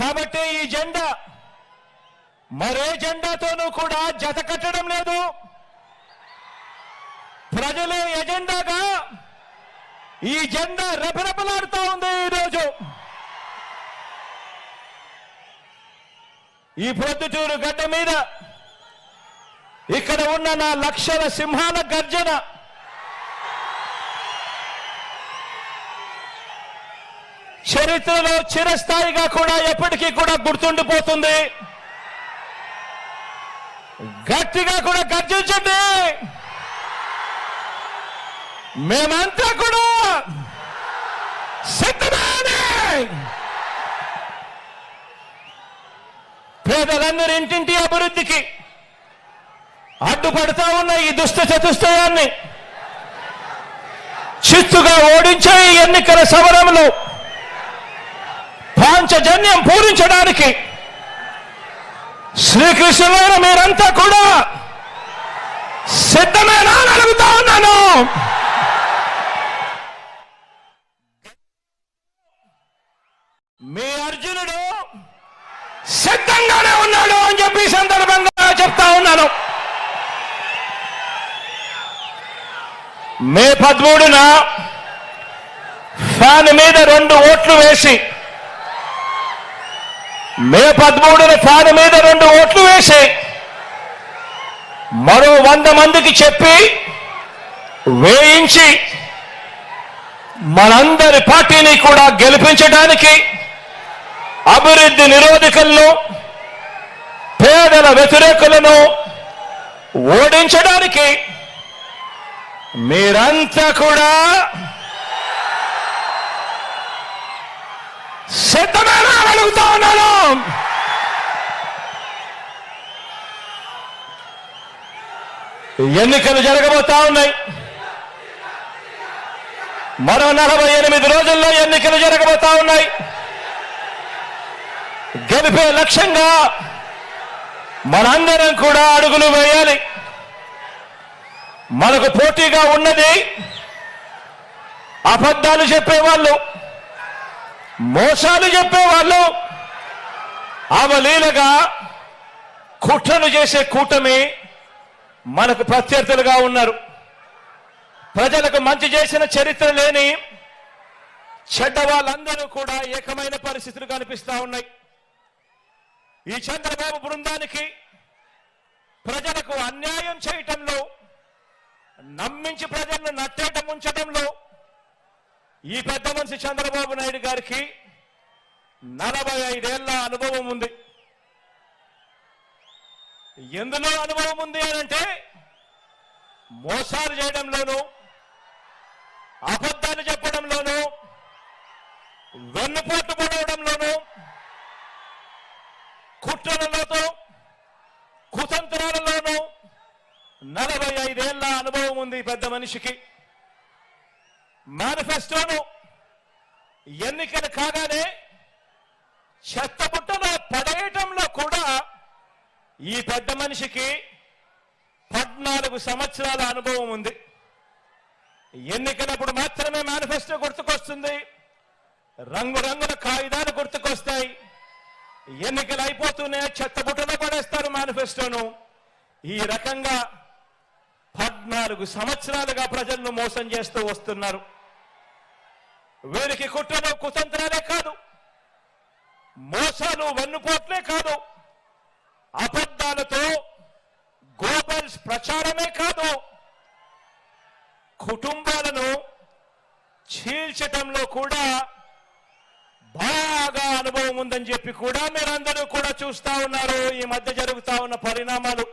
కాబట్టి ఈ జెండా మరే జెండాతోనూ కూడా జత కట్టడం లేదు. ప్రజల ఎజెండాగా ఈ జెండా రెపరెపలాడుతూ ఉంది ఈరోజు. ఈ ప్రొద్దుటూరు గడ్డ మీద ఇక్కడ ఉన్న నా లక్షల సింహాల గర్జన చరిత్రలో చిరస్థాయిగా కూడా ఎప్పటికీ కూడా గుర్తుండిపోతుంది. గట్టిగా కూడా గర్జించండి. మేమంతా కూడా సిద్ధమే పేదలందరి ఇంటింటి అభివృద్ధికి అడ్డుపడతా ఉన్న ఈ దుష్ట చతుష్టయాన్ని చిత్తుగా ఓడించే ఈ ఎన్నికల సమరంలో జన్యం పూరించడానికి శ్రీకృష్ణులైన మీరంతా కూడా సిద్ధమేనా అని అడుగుతా ఉన్నాను. మీ అర్జునుడు సిద్ధంగానే ఉన్నాడు అని చెప్పి సందర్భంగా చెప్తా ఉన్నాను. మే పదమూడున ఫ్యాన్ మీద రెండు ఓట్లు వేసి మే పదమూడున తాను మీద రెండు ఓట్లు వేసి మరో వంద మందికి చెప్పి వేయించి మనందరి పార్టీని కూడా గెలిపించడానికి అభివృద్ధి నిరోధకులను పేదల వ్యతిరేకులను ఓడించడానికి మీరంతా కూడా సిద్ధమేనా అడుగుతా ఉన్నాను? ఎన్నికలు జరగబోతా ఉన్నాయి. మరో నలభై ఎనిమిది రోజుల్లో ఎన్నికలు జరగబోతా ఉన్నాయి. గెలిపే లక్ష్యంగా మనందరం కూడా అడుగులు వేయాలి. మనకు పోటీగా ఉన్నది అబద్ధాలు చెప్పేవాళ్ళు. మోసాలు చెప్పేవాళ్ళు. అవలీలగా కుట్రను చేసే కూటమి మనకు ప్రత్యర్థులుగా ఉన్నారు. ప్రజలకు మంచి చేసిన చరిత్ర లేని చెడ్డ వాళ్ళందరూ కూడా ఏకమైన పరిస్థితులు కనిపిస్తా ఉన్నాయి. ఈ చంద్రబాబు బృందానికి ప్రజలకు అన్యాయం చేయటంలో నమ్మించి ప్రజలను నట్టే ఈ పెద్ద మనిషి చంద్రబాబు నాయుడు గారికి నలభై ఐదేళ్ళ అనుభవం ఉంది. ఎందులో అనుభవం ఉంది అంటే మోసాలు చేయడంలోనూ అబద్ధాలు చెప్పడంలోనూ వెన్నుపోటు పడవడంలోనూ కుట్రలతో కుతంత్రాలలోనూ నలభై ఐదేళ్ళ అనుభవం ఉంది ఈ పెద్ద మనిషికి. మేనిఫెస్టోను ఎన్నికలు కాగానే చెత్తబుట్టలో పడేయటంలో కూడా ఈ పెద్ద మనిషికి పద్నాలుగు సంవత్సరాల అనుభవం ఉంది. ఎన్నికలప్పుడు మాత్రమే మేనిఫెస్టో గుర్తుకొస్తుంది. రంగురంగుల కాగితాలు గుర్తుకొస్తాయి. ఎన్నికలు అయిపోతూనే చెత్తబుట్టలో పడేస్తారు మేనిఫెస్టోను. ఈ రకంగా పద్నాలుగు సంవత్సరాలుగా ప్రజలను మోసం చేస్తూ వస్తున్నారు. వీరికి కుట్రలు కుతంత్రాలే కాదు మోసాలు వెన్నుపోట్లే కాదు అబద్ధాలతో గోబల్స్ ప్రచారమే కాదు కుటుంబాలను చీల్చటంలో కూడా బాగా అనుభవం ఉందని చెప్పి కూడా మీరందరూ కూడా చూస్తా ఉన్నారు. ఈ మధ్య జరుగుతా ఉన్న పరిణామాలు.